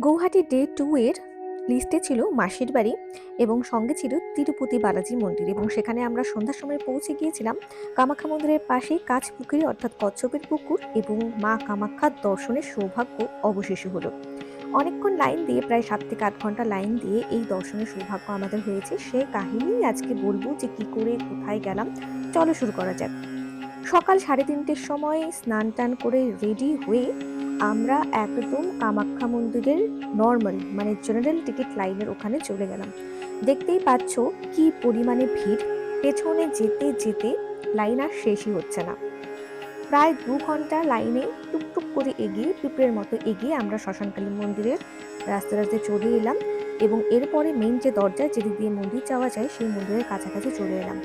Guwahati day to এর লিস্টে ছিল মাসির বাড়ি এবং সঙ্গে ছিল তিরুপতি বালাজি মন্দির এবং সেখানে আমরা সন্ধ্যার সময় পৌঁছে গিয়েছিলাম কামাখ্যা মন্দিরের পাশেই কাছ পুকুরি অর্থাৎ কচ্ছপের পুকুর এবং মা কামাখ্যার দর্শনের সৌভাগ্য অবশেষে হলো। অনেকক্ষণ লাইন দিয়ে, প্রায় সাত থেকে আট ঘণ্টা লাইন দিয়ে এই দর্শনের সৌভাগ্য আমাদের হয়েছে। সে কাহিনী আজকে বলব যে কি করে, কোথায় গেলাম, চলো শুরু করা যাক। সকাল সাড়ে তিনটের সময় স্নান টান করে রেডি হয়ে আমরা একদম কামাখ্যা মন্দিরের নর্মাল মানে জেনারেল টিকিট লাইনের ওখানে চলে গেলাম। দেখতেই পাচ্ছ কি পরিমাণে ভিড়। পেছনে যেতে যেতে লাইন আর শেষই হচ্ছে না। প্রায় দু ঘণ্টা লাইনে টুকটুক করে এগিয়ে, পিঁপড়ের মতো এগিয়ে আমরা শ্মশানকালী মন্দিরের রাস্তা রাস্তায় চলে এলাম এবং এরপরে মেন যে দরজা যেদিক দিয়ে মন্দির যাওয়া যায়, সেই মন্দিরের কাছাকাছি চলে এলাম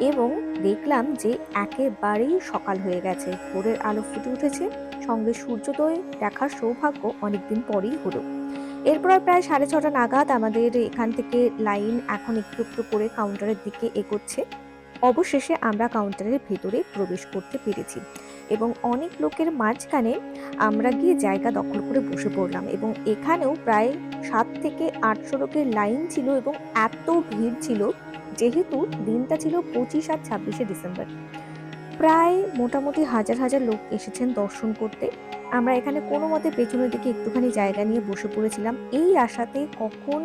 এবং দেখলাম যে একেবারেই সকাল হয়ে গেছে। ভোরের আলো ফুটে উঠেছে। সঙ্গে সূর্যোদয় দেখার সৌভাগ্য অনেকদিন পরেই হলো। এরপর প্রায় সাড়ে ছটা নাগাদ আমাদের এখান থেকে লাইন এখন একটু একটু করে কাউন্টারের দিকে এগোচ্ছে। অবশেষে আমরা কাউন্টারের ভেতরে প্রবেশ করতে পেরেছি এবং অনেক লোকের মাঝখানে আমরা গিয়ে জায়গা দখল করে বসে পড়লাম এবং এখানেও প্রায় সাত থেকে আটশো লোকের লাইন ছিল এবং এত ভিড় ছিল, যেহেতু দিনটা ছিল পঁচিশ আর ছাব্বিশে ডিসেম্বর। প্রায় মোটামুটি হাজার হাজার লোক এসেছেন দর্শন করতে। আমরা এখানে কোনো মতে পেছনের দিকে একটুখানি জায়গা নিয়ে বসে পড়েছিলাম। এই আশাতে কখন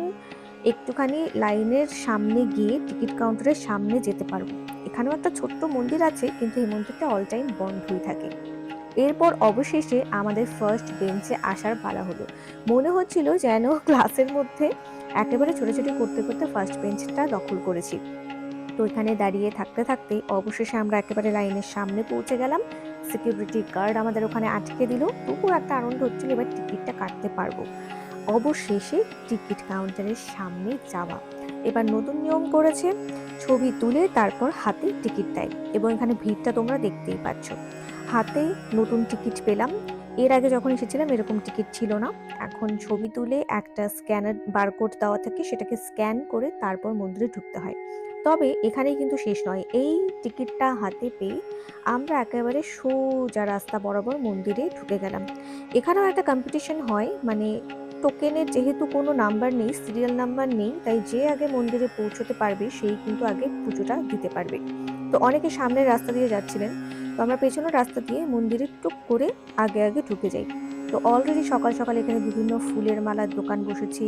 একটুখানি লাইনের সামনে গিয়ে টিকিট কাউন্টারের সামনে যেতে পারব। এখানেও একটা ছোট্ট মন্দির আছে, কিন্তু এই মন্দিরটা অল টাইম বন্ধই থাকে। এরপর অবশেষে আমাদের ফার্স্ট বেঞ্চে আসার পালা হলো। মনে হচ্ছিল যেন ক্লাসের মধ্যে একেবারে ছোটাছুটি করতে করতে ফার্স্ট বেঞ্চটা দখল করেছি। তো এখানে দাঁড়িয়ে থাকতে থাকতে অবশেষে আমরা একেবারে লাইনের সামনে পৌঁছে গেলাম। সিকিউরিটি গার্ড আমাদের ওখানে আটকে দিল। তবুও একটা আনন্দ হচ্ছিল, এবার টিকিটটা কাটতে পারব। অবশেষে টিকিট কাউন্টারের সামনে যাওয়া। এবার নতুন নিয়ম করেছে, ছবি তুলে তারপর হাতে টিকিট দেয় এবং এখানে ভিড়টা তোমরা দেখতেই পাচ্ছ। হাতে নতুন টিকিট পেলাম। এর আগে যখন এসেছিলাম এরকম টিকিট ছিল না। এখন ছবি তুলে একটা স্ক্যানার বারকোড দেওয়া থাকে, সেটাকে স্ক্যান করে তারপর মন্দিরে ঢুকতে হয়। তবে এখানে কিন্তু শেষ নয়। এই টিকিটটা হাতে পেয়ে আমরা একেবারে সোজা রাস্তা বরাবর মন্দিরে ঢুকে গেলাম। এখানেও একটা কম্পিটিশন হয় মানে টোকেনের যেহেতু কোনো নাম্বার নেই সিরিয়াল নাম্বার নেই, তাই যে আগে মন্দিরে পৌঁছতে পারবে, সেই কিন্তু আগে পুজোটা দিতে পারবে। তো অনেকে সামনের রাস্তা দিয়ে যাচ্ছিলেন। তো আমরা পেছনের রাস্তা দিয়ে মন্দিরে টুক করে আগে আগে ঢুকে যাই। তো অলরেডি সকাল সকাল এখানে বিভিন্ন ফুলের মালার দোকান বসেছে।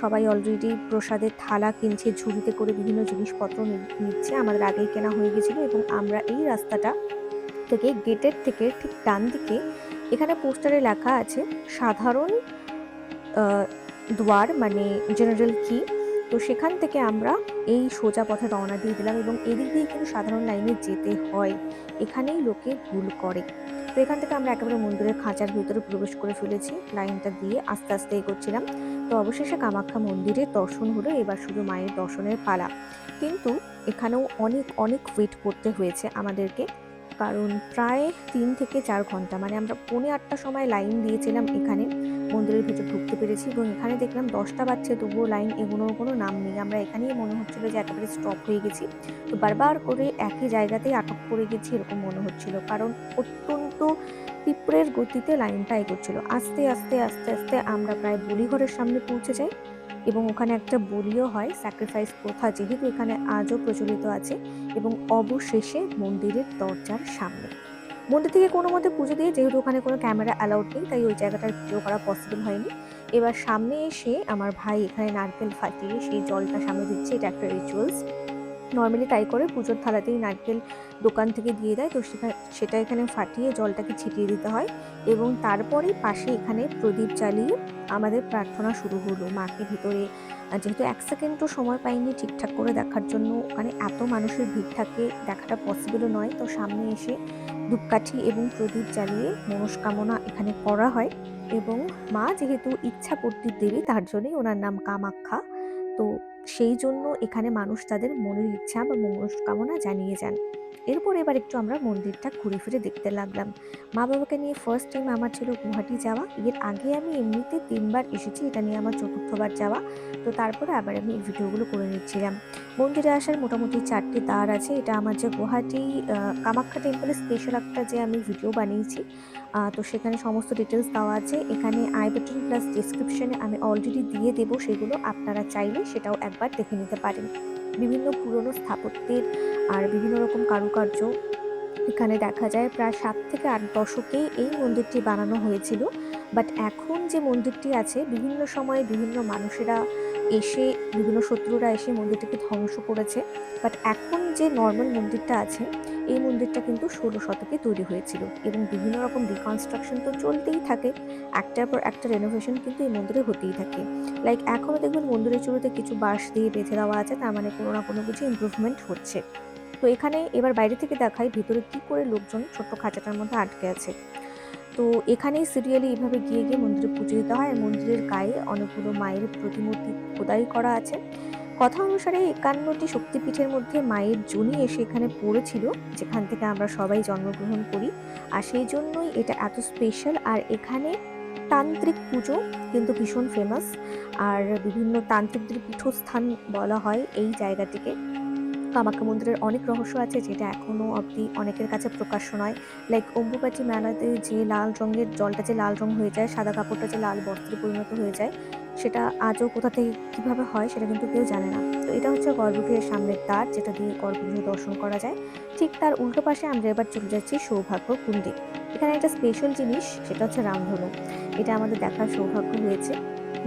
সবাই অলরেডি প্রসাদের থালা কিনছে, ঝুড়িতে করে বিভিন্ন জিনিসপত্র নিচ্ছে। আমাদের আগেই কেনা হয়ে গেছিল এবং আমরা এই রাস্তাটা থেকে গেটের থেকে ঠিক ডান দিকে এখানে পোস্টারে লেখা আছে, সাধারণ দুয়ার মানে জেনারেল কি তো সেখান থেকে আমরা এই সোজা পথে রওনা দিয়ে দিলাম এবং এদিক দিয়ে কিন্তু সাধারণ লাইনে যেতে হয়। এখানেই লোকে ভুল করে। তো এখান থেকে আমরা একেবারে মন্দিরের খাঁচার ভিতরে প্রবেশ করে ফেলেছি। লাইনটা দিয়ে আস্তে আস্তে এগোচ্ছিলাম। তো অবশেষে কামাখ্যা মন্দিরে দর্শন হলো, এবার শুধু মায়ের দর্শনের পালা। কিন্তু এখানেও অনেক অনেক ওয়েট করতে হয়েছে আমাদেরকে। কারণ প্রায় তিন থেকে চার ঘণ্টা মানে আমরা পৌনে আটটার সময় লাইন দিয়েছিলাম এখানে। মন্দিরের ভিতর ঢুকতে পেরেছি এবং এখানে দেখলাম দশটা বাচ্চা তবুও লাইন এগোনোর কোনো নাম নেই। আমরা এখানেই মনে হচ্ছিল যে একেবারে স্টপ হয়ে গেছি। তো বারবার করে একই জায়গাতেই আটক পড়ে গেছি এরকম মনে হচ্ছিল, কারণ অত্যন্ত পিঁপড়ের গতিতে লাইনটা এগোচ্ছিল। আস্তে আস্তে আস্তে আস্তে আমরা প্রায় বলিঘরের সামনে পৌঁছে যাই। এবং ওখানে একটা বলিও হয় স্যাক্রিফাইস প্রথা যেহেতু এখানে আজও প্রচলিত আছে এবং অবশেষে মন্দিরের দরজার সামনে। মন্দির থেকে কোনো মতে পুজো দিয়ে যেহেতু ওখানে কোনো ক্যামেরা অ্যালাউড নেই, তাই ওই জায়গাটার ভিডিও করা পসিবল হয়নি। এবার সামনে এসে আমার ভাই এখানে নারকেল ফাটিয়ে সেই জলটা সামনে দিচ্ছে, এটা একটা রিচুয়ালস নর্মালি তাই করে, পুজোর থালাতেই নারকেল দোকান থেকে দিয়ে দেয়। তো সেখানে, সেটা এখানে ফাটিয়ে জলটাকে ছিটিয়ে দিতে হয় এবং তারপরে পাশে এখানে প্রদীপ জ্বালিয়ে আমাদের প্রার্থনা শুরু হলো। মাকে ভিতরে যেহেতু এক সেকেন্ডও সময় পাইনি ঠিকঠাক করে দেখার জন্য, ওখানে এত মানুষের ভিড় থাকে, দেখাটা পসিবলও নয়। তো সামনে এসে ধূপকাঠি এবং প্রদীপ জ্বালিয়ে মনস্কামনা এখানে করা হয় এবং মা যেহেতু ইচ্ছা ইচ্ছাপূর্তির দেবী, তার জন্যই ওনার নাম কামাখ্যা। তো সেই জন্য এখানে মানুষ তাদের মনের ইচ্ছা বা মনস্কামনা জানিয়ে যান। এরপর এবার একটু আমরা মন্দিরটা ঘুরে ফিরে দেখতে লাগলাম। মা বাবাকে নিয়ে ফার্স্ট টাইম আমার ছিল গুয়াহাটি যাওয়া। এর আগে আমি এমনিতে তিনবার এসেছি, এটা নিয়ে আমার চতুর্থবার যাওয়া। তো তারপরে আবার আমি এই ভিডিওগুলো করে নিচ্ছিলাম। মন্দিরে আসার মোটামুটি চারটি দ্বার আছে। এটা আমার যে গুয়াহাটি কামাখ্যা টেম্পলের স্পেশাল একটা যে আমি ভিডিও বানিয়েছি তো সেখানে সমস্ত ডিটেলস দেওয়া আছে। এখানে আই বাটন প্লাস ডিসক্রিপশনে আমি অলরেডি দিয়ে দেবো সেগুলো। আপনারা চাইলে সেটাও একবার দেখে নিতে পারেন। বিভিন্ন পুরনো স্থাপত্যের আর বিভিন্ন রকম কারুকার্য। এখানে দেখা যায় প্রায় সাত থেকে আট দশকে এই মন্দিরটি বানানো হয়েছিল। বাট এখন যে মন্দিরটি আছে, বিভিন্ন সময়ে বিভিন্ন মানুষেরা এসে, বিভিন্ন শত্রুরা এসে মন্দিরটিকে ধ্বংস করেছে। বাট এখন যে নর্মাল মন্দিরটা আছে, এই মন্দিরটা কিন্তু ষোলো শতকে তৈরি হয়েছিল। এবং বিভিন্ন রকম রিকনস্ট্রাকশন তো চলতেই থাকে। একটার পর একটা রেনোভেশন কিন্তু এই মন্দিরে হতেই থাকে। লাইক এখনও দেখবেন মন্দিরের চুড়োতে কিছু বাঁশ দিয়ে বেঁধে দেওয়া আছে, তার মানে কোনো না কোনো কিছু ইমপ্রুভমেন্ট হচ্ছে। তো এখানে এবার বাইরে থেকে দেখাই ভিতরে কি করে লোকজন ছোট্ট খাঁচাটার মধ্যে আটকে আছে। তো এখানেই সিরিয়ালি এইভাবে গিয়ে গিয়ে মন্দিরে পুজো দিতে হয়। মন্দিরের গায়ে অনেকগুলো মায়ের প্রতিমূর্তি খোদাই করা আছে। কথা অনুসারে একান্নটি শক্তিপীঠের মধ্যে মায়ের জনি এসে এখানে পড়েছিল, যেখান থেকে আমরা সবাই জন্মগ্রহণ করি। আর সেই জন্যই এটা এত স্পেশাল আর এখানে তান্ত্রিক পুজো কিন্তু ভীষণ ফেমাস আর বিভিন্ন তান্ত্রিকদের পীঠস্থান বলা হয় এই জায়গাটিকে। কামাখ্যা মন্দিরের অনেক রহস্য আছে যেটা এখনও অবধি অনেকের কাছে প্রকাশ্য নয়। লাইক অম্বুবাচী মেলাতে যে লাল রঙের জলটা যে লাল রং হয়ে যায়, সাদা কাপড়টা যে লাল বস্ত্রে পরিণত হয়ে যায়, সেটা আজও কোথা থেকে কীভাবে হয় সেটা কিন্তু কেউ জানে না। তো এটা হচ্ছে গর্ভগৃহের সামনের দ্বার, যেটা দিয়ে গর্ভগৃহ দর্শন করা যায়। ঠিক তার উল্টো পাশে আমরা এবার চলে যাচ্ছি সৌভাগ্য কুণ্ডে। এখানে একটা স্পেশাল জিনিস, সেটা হচ্ছে রামধনু। এটা আমাদের দেখার সৌভাগ্য হয়েছে।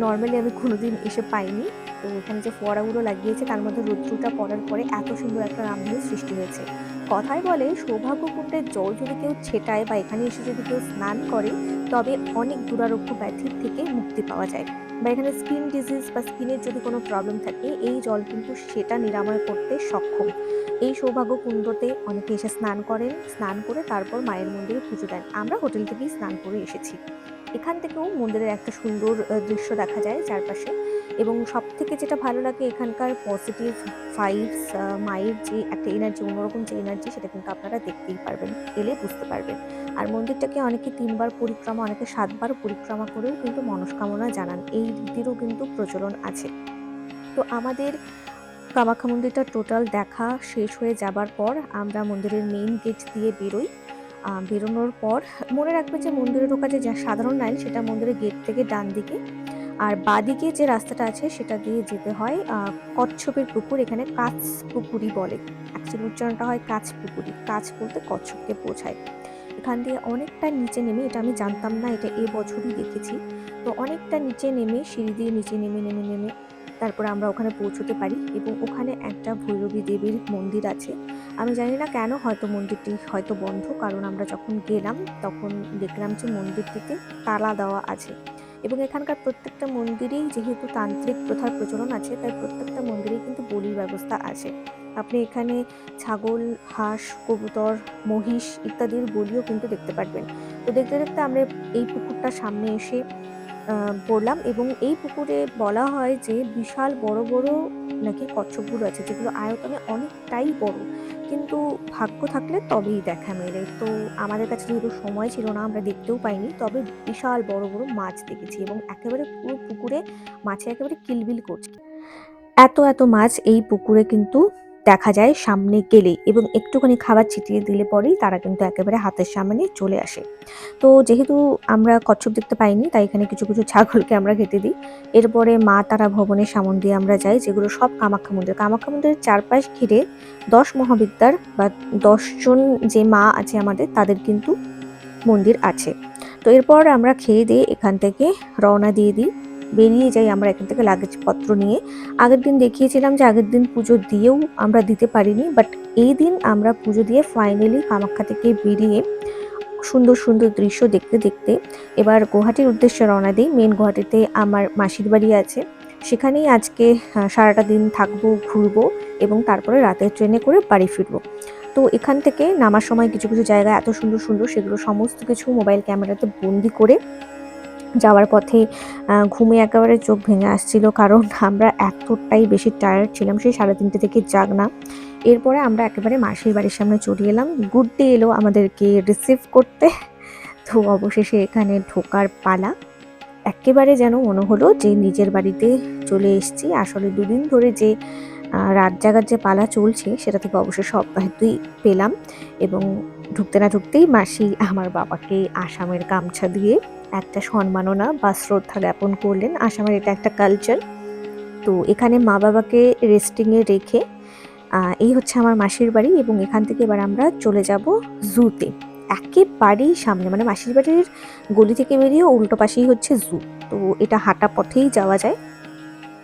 নর্মালি আমি কোনোদিন এসে পাইনি। তো এখানে যে ফোয়ারাগুলো লাগিয়েছে, তার মধ্যে রৌদ্রটা পড়ার পরে এত সুন্দর একটা রামধনু সৃষ্টি হয়েছে। কথায় বলে, সৌভাগ্যকুণ্ডের জল যদি কেউ ছেটায় বা এখানে এসে যদি কেউ স্নান করে, তবে অনেক দুরারোগ্য ব্যাধির থেকে মুক্তি পাওয়া যায়। বা এখানে স্কিন ডিজিজ বা স্কিনের যদি কোনো প্রবলেম থাকে, এই জল কিন্তু সেটা নিরাময় করতে সক্ষম। এই সৌভাগ্য কুণ্ডতে অনেকে এসে স্নান করেন, স্নান করে তারপর মায়ের মন্দিরে পুজো দেন। আমরা হোটেল থেকেই স্নান করে এসেছি। এখান থেকেও মন্দিরের একটা সুন্দর দৃশ্য দেখা যায় চারপাশে এবং সব থেকে যেটা ভালো লাগে এখানকার পজিটিভ ফাইভস মায়ের যে একটা এনার্জি অন্যরকম যে এনার্জি সেটা কিন্তু আপনারা দেখতেই পারবেন, এলে বুঝতে পারবেন। আর মন্দিরটাকে অনেকে তিনবার পরিক্রমা, অনেকে সাতবার পরিক্রমা করেও কিন্তু মনস্কামনা জানান, এই রীতিরও কিন্তু প্রচলন আছে। তো আমাদের কামাখ্যা মন্দিরটা টোটাল দেখা শেষ হয়ে যাবার পর আমরা মন্দিরের মেইন গেট দিয়ে বেরোই। বেরোনোর পর, মনে রাখবে যে মন্দিরে ঢোকা যে সাধারণ লাইন, সেটা মন্দিরের গেট থেকে ডান দিকে। আর বাদিকে যে রাস্তাটা আছে, সেটা দিয়ে যেতে হয় কচ্ছপের পুকুর, এখানে কাছ পুকুরি বলে। অ্যাকচুয়ালি উচ্চারণটা হয় কাছ পুকুরি কাছ বলতে কচ্ছপকে পৌঁছায় এখান দিয়ে অনেকটা নিচে নেমে, এটা আমি জানতাম না, এটা এ বছরই দেখেছি। তো অনেকটা নিচে নেমে, সিঁড়ি দিয়ে নিচে নেমে নেমে নেমে তারপরে আমরা ওখানে পৌঁছতে পারি এবং ওখানে একটা ভৈরবী দেবীর মন্দির আছে। আমি জানি না কেন হয়তো মন্দিরটি হয়তো বন্ধ, কারণ আমরা যখন গেলাম তখন দেখলাম যে মন্দিরটিতে তালা দেওয়া আছে। এবং এখানকার প্রত্যেকটা মন্দিরেই যেহেতু তান্ত্রিক প্রথার প্রচলন আছে, তাই প্রত্যেকটা মন্দিরেই কিন্তু বলির ব্যবস্থা আছে। আপনি এখানে ছাগল, হাঁস, কবুতর, মহিষ ইত্যাদির বলিও কিন্তু দেখতে পারবেন। তো দেখতে দেখতে আমরা এই পুকুরটার সামনে এসে পড়লাম এবং এই পুকুরে বলা হয় যে বিশাল বড় বড় নাকি কচ্ছপগুলো আছে, যেগুলো আয়তনে অনেকটাই বড়। কিন্তু ভাগ্য থাকলে তবেই দেখা মেলে। তো আমাদের কাছে যেহেতু সময় ছিল না, আমরা দেখতেও পাইনি, তবে বিশাল বড় বড় মাছ দেখেছি এবং একেবারে পুরো পুকুরে মাছে একেবারে কিলবিল করছে। এত এত মাছ এই পুকুরে কিন্তু দেখা যায় সামনে গেলেই এবং একটুখানি খাবার ছিটিয়ে দিলে পরেই তারা কিন্তু একেবারে হাতের সামনে চলে আসে। তো যেহেতু আমরা কচ্ছপ দেখতে পাইনি, তাই এখানে কিছু কিছু ছাগলকে আমরা খেতে দিই। এরপরে মা তারা ভবনের সামন দিয়ে আমরা যাই, যেগুলো সব কামাখ্যা মন্দির। কামাখ্যা মন্দিরের চারপাশ ঘিরে দশ মহাবিদ্যার বা দশজন যে মা আছে আমাদের, তাদের কিন্তু মন্দির আছে। তো এরপর আমরা খেয়ে দিয়ে এখান থেকে রওনা দিয়ে দিই। বেরিয়ে যাই আমরা এখান থেকে লাগেজপত্র নিয়ে। আগের দিন দেখিয়েছিলাম যে আগের দিন পুজো দিয়েও আমরা দিতে পারিনি বাট এই দিন আমরা পুজো দিয়ে ফাইনালি কামাখ্যা থেকে বেরিয়ে সুন্দর সুন্দর দৃশ্য দেখতে দেখতে এবার গুয়াহাটির উদ্দেশ্যে রওনা দিই। মেন গুয়াহাটিতে আমার মাসির বাড়ি আছে। সেখানেই আজকে সারাটা দিন থাকব, ঘুরবো এবং তারপরে রাতের ট্রেনে করে বাড়ি ফিরবো। তো এখান থেকে নামার সময় কিছু কিছু জায়গা এত সুন্দর সুন্দর সেগুলো সমস্ত কিছু মোবাইল ক্যামেরাতে বন্দি করে যাওয়ার পথে ঘুমে একেবারে চোখ ভেঙে আসছিল কারণ আমরা এতটাই বেশি টায়ার্ড ছিলাম, সেই সাড়ে তিনটে থেকে জাগনা এরপরে আমরা একেবারে মাসির বাড়ির সামনে চলে এলাম। গুড ডে এলো আমাদেরকে রিসিভ করতে। তো অবশেষে এখানে ঢোকার পালা। একেবারে যেন মনে হলো যে নিজের বাড়িতে চলে এসেছি। আসলে দুদিন ধরে যে রাত জাগার যে পালা চলছে, সেটা থেকে সব হয়তোই পেলাম এবং ঢুকতে না ঢুকতেই মাসি আমার বাবাকে আসামের গামছা দিয়ে একটা সম্মাননা বা শ্রদ্ধা জ্ঞাপন করলেন। আসামের এটা একটা কালচার তো এখানে মা বাবাকে রেস্টিংয়ে রেখে এই হচ্ছে আমার মাসির বাড়ি এবং এখান থেকে এবার আমরা চলে যাব জুতে একেবারেই সামনে মানে মাসির বাড়ির গলি থেকে বেরিয়ে উল্টো পাশেই হচ্ছে জু তো এটা হাঁটা পথেই যাওয়া যায়।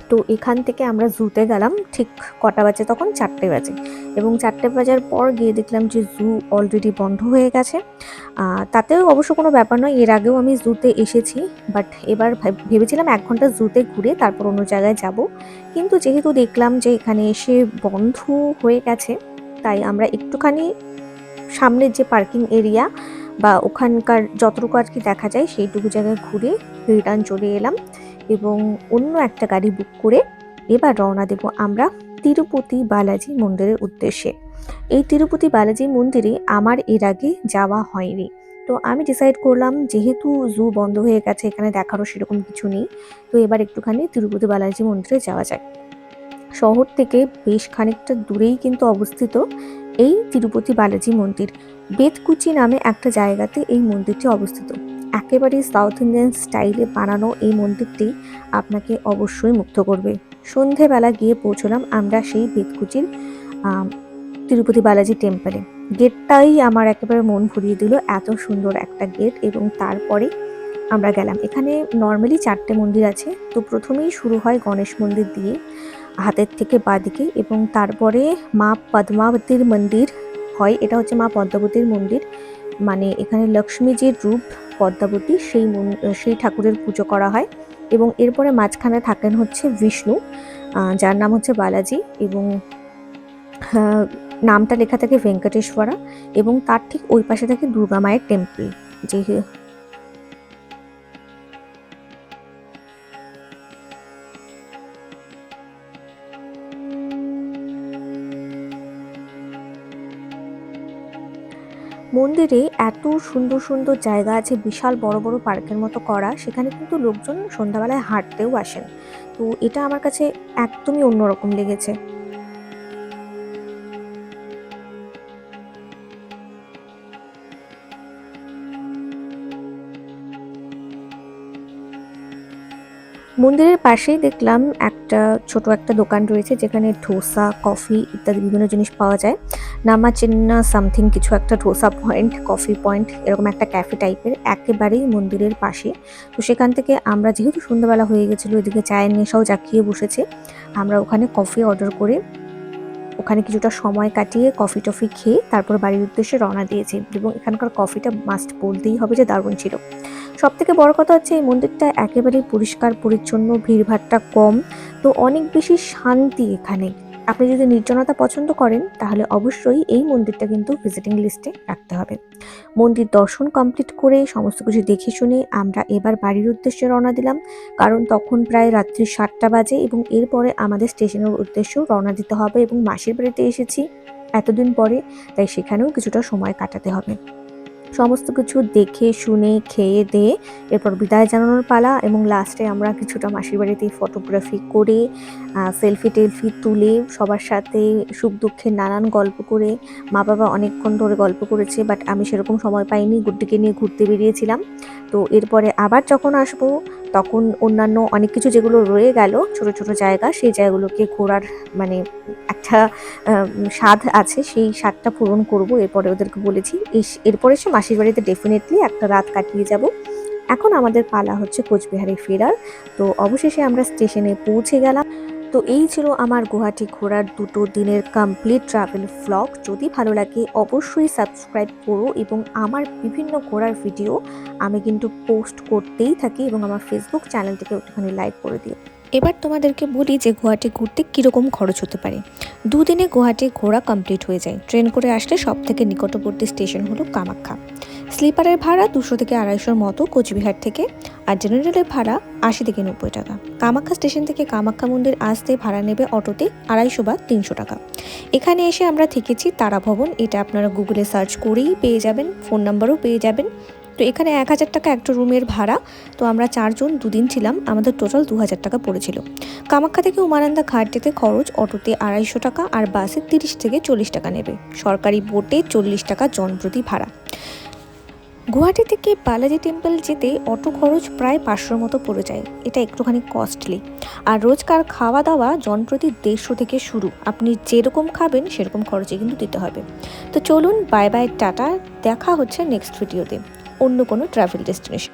তো এখান থেকে আমরা জুতে গেলাম, ঠিক কটা বাজে তখন? চারটে বাজে। এবং চারটে বাজার পর গিয়ে দেখলাম যে জু অলরেডি বন্ধ হয়ে গেছে। তাতেও অবশ্য কোনো ব্যাপার নয়, এর আগেও আমি জুতে এসেছি। বাট এবার ভাব- ভেবেছিলাম এক ঘণ্টা জুতে ঘুরে তারপর অন্য জায়গায় যাব। কিন্তু যেহেতু দেখলাম যে এখানে এসে বন্ধ হয়ে গেছে, তাই আমরা একটুখানি সামনের যে পার্কিং এরিয়া বা ওখানকার যতটুকু আর কি দেখা যায়, সেইটুকু জায়গায় ঘুরে রিটার্ন চলে এলাম। এবং অন্য একটা গাড়ি বুক করে এবার রওনা দেব আমরা তিরুপতি বালাজি মন্দিরের উদ্দেশ্যে। এই তিরুপতি বালাজি মন্দিরে আমার এর আগে যাওয়া হয়নি। তো আমি ডিসাইড করলাম যেহেতু জু বন্ধ হয়ে গেছে, এখানে দেখারও সেরকম কিছু নেই, তো এবার একটুখানি তিরুপতি বালাজি মন্দিরে যাওয়া যায় শহর থেকে বেশ খানিকটা দূরেই কিন্তু অবস্থিত এই তিরুপতি বালাজি মন্দির। বেদকুচি নামে একটা জায়গাতে এই মন্দিরটি অবস্থিত। একেবারে সাউথ ইন্ডিয়ান স্টাইলে বানানো এই মন্দিরটি আপনাকে অবশ্যই মুগ্ধ করবে। সন্ধেবেলা গিয়ে পৌঁছলাম আমরা সেই বেদকুচির তিরুপতি বালাজি টেম্পলে গেটটাই আমার একেবারে মন ভরিয়ে দিল, এত সুন্দর একটা গেট এবং তারপরে আমরা গেলাম। এখানে নর্মালি চারটে মন্দির আছে, তো প্রথমেই শুরু হয় গণেশ মন্দির দিয়ে, হাতের থেকে বাঁদিকে এবং তারপরে মা পদ্মাবতীর মন্দির হয়। এটা হচ্ছে মা পদ্মাবতীর মন্দির মানে এখানে লক্ষ্মীজির রূপ পদ্মাবতী, সেই সেই ঠাকুরের পুজো করা হয় এবং এরপরে মাঝখানে থাকেন হচ্ছে বিষ্ণু যার নাম হচ্ছে বালাজি এবং নামটা লেখা থাকে ভেঙ্কটেশ্বরা এবং তার ঠিক ওই পাশে থাকে দুর্গা মায়ের টেম্পল যে মন্দিরে এত সুন্দর সুন্দর জায়গা আছে, বিশাল বড় বড় পার্কের মতো করা, সেখানে কিন্তু লোকজন সন্ধ্যাবেলায় হাঁটতেও আসেন। তো এটা আমার কাছে একদমই অন্যরকম লেগেছে। মন্দিরের পাশেই দেখলাম একটা ছোট একটা দোকান রয়েছে, যেখানে ধোসা, কফি ইত্যাদি বিভিন্ন জিনিস পাওয়া যায়। নামা চিন্না সামথিং, কিছু একটা ধোসা পয়েন্ট, কফি পয়েন্ট, এরকম একটা ক্যাফে টাইপের একেবারেই মন্দিরের পাশে। তো সেখান থেকে আমরা যেহেতু সন্ধ্যাবেলা হয়ে গেছিল, এদিকে চায়ের নেশাও জাকিয়ে বসেছে। আমরা ওখানে কফি অর্ডার করে ওখানে কিছুটা সময় কাটিয়ে কফি টফি খেয়ে তারপর বাড়ির উদ্দেশ্যে রওনা দিয়েছি এবং এখানকার কফিটা মাস্ট বলতেই হবে যে দারুণ ছিল। সব থেকে বড় কথা হচ্ছে এই মন্দিরটা একেবারেই পরিষ্কার, পরিচ্ছন্ন ভিড়ভাট্টা কম। তো অনেক বেশি শান্তি এখানে। আপনি যদি নির্জনতা পছন্দ করেন, তাহলে অবশ্যই এই মন্দিরটা কিন্তু ভিজিটিং লিস্টে রাখতে হবে। মন্দির দর্শন কমপ্লিট করে সমস্ত কিছু দেখে শুনে আমরা এবার বাড়ির উদ্দেশ্যে রওনা দিলাম। কারণ তখন প্রায় রাত্রি সাতটা বাজে এবং এরপরে আমাদের স্টেশনের উদ্দেশ্যেও রওনা দিতে হবে এবং মাসির বাড়িতে এসেছি এতদিন পরে, তাই সেখানেও কিছুটা সময় কাটাতে হবে। সমস্ত কিছু দেখে, শুনে, খেয়ে, দিয়ে এরপর বিদায় জানানোর পালা এবং লাস্টে আমরা কিছুটা মাসির বাড়িতেই ফটোগ্রাফি করে সেলফি টেলফি তুলে, সবার সাথে সুখ দুঃখের নানান গল্প করে মা বাবা অনেকক্ষণ ধরে গল্প করেছে বাট আমি সেরকম সময় পাইনি, গুড্ডিকে নিয়ে ঘুরতে বেরিয়েছিলাম। তো এরপরে আবার যখন আসব, তখন অন্যান্য অনেক কিছু যেগুলো রয়ে গেল, ছোট ছোট জায়গা, সেই জায়গাগুলোকে ঘোরার মানে একটা স্বাদ আছে, সেই স্বাদটা পূরণ করব। এরপরে ওদেরকে বলেছি এরপরে সে মাসির বাড়িতে ডেফিনেটলি একটা রাত কাটিয়ে যাব। এখন আমাদের পালা হচ্ছে কোচবিহারে ফেরার। তো অবশেষে আমরা স্টেশনে পৌঁছে গেলাম। তো এই ছিল আমার গুয়াহাটি ঘোরার দুটো দিনের কমপ্লিট ট্রাভেল ফ্লগ যদি ভালো লাগে, অবশ্যই সাবস্ক্রাইব করো এবং আমার বিভিন্ন ঘোরার ভিডিও আমি কিন্তু পোস্ট করতেই থাকি এবং আমার ফেসবুক চ্যানেলটিকে একটুখানি লাইক করে দিও। এবার তোমাদেরকে বলি যে গুয়াহাটি ঘুরতে কীরকম খরচ হতে পারে। দুদিনে গুয়াহাটি ঘোরা কমপ্লিট হয়ে যায়। ট্রেন করে আসলে সব থেকে নিকটবর্তী স্টেশন হলো কামাখ্যা। স্লিপারের ভাড়া দুশো থেকে আড়াইশোর মতো কোচবিহার থেকে আর জেনারেলের ভাড়া আশি থেকে নব্বই টাকা। কামাখ্যা স্টেশন থেকে কামাখ্যা মন্দির আসতে ভাড়া নেবে অটোতে আড়াইশো বা তিনশো টাকা। এখানে এসে আমরা থেকেছি তারা ভবন। এটা আপনারা গুগলে সার্চ করেই পেয়ে যাবেন, ফোন নাম্বারও পেয়ে যাবেন। তো এখানে এক হাজার টাকা একটা রুমের ভাড়া। তো আমরা চারজন দুদিন ছিলাম, আমাদের টোটাল দু হাজার টাকা পড়েছিল। কামাখ্যা থেকে উমানন্দা ঘাট যেতে খরচ অটোতে আড়াইশো টাকা আর বাসে তিরিশ থেকে চল্লিশ টাকা নেবে। সরকারি বোটে চল্লিশ টাকা জনপ্রতি ভাড়া। গুয়াহাটি থেকে বালাজি টেম্পল যেতে অটো খরচ প্রায় পাঁচশোর মতো পড়ে যায়? এটা একটুখানি কস্টলি আর রোজকার খাওয়া দাওয়া জনপ্রতি দেড়শো থেকে শুরু। আপনি যেরকম খাবেন সেরকম খরচে কিন্তু দিতে হবে। তো চলুন বাই বাই টাটা। দেখা হচ্ছে নেক্সট ভিডিওতে অন্য কোনো ট্রাভেল ডেস্টিনেশন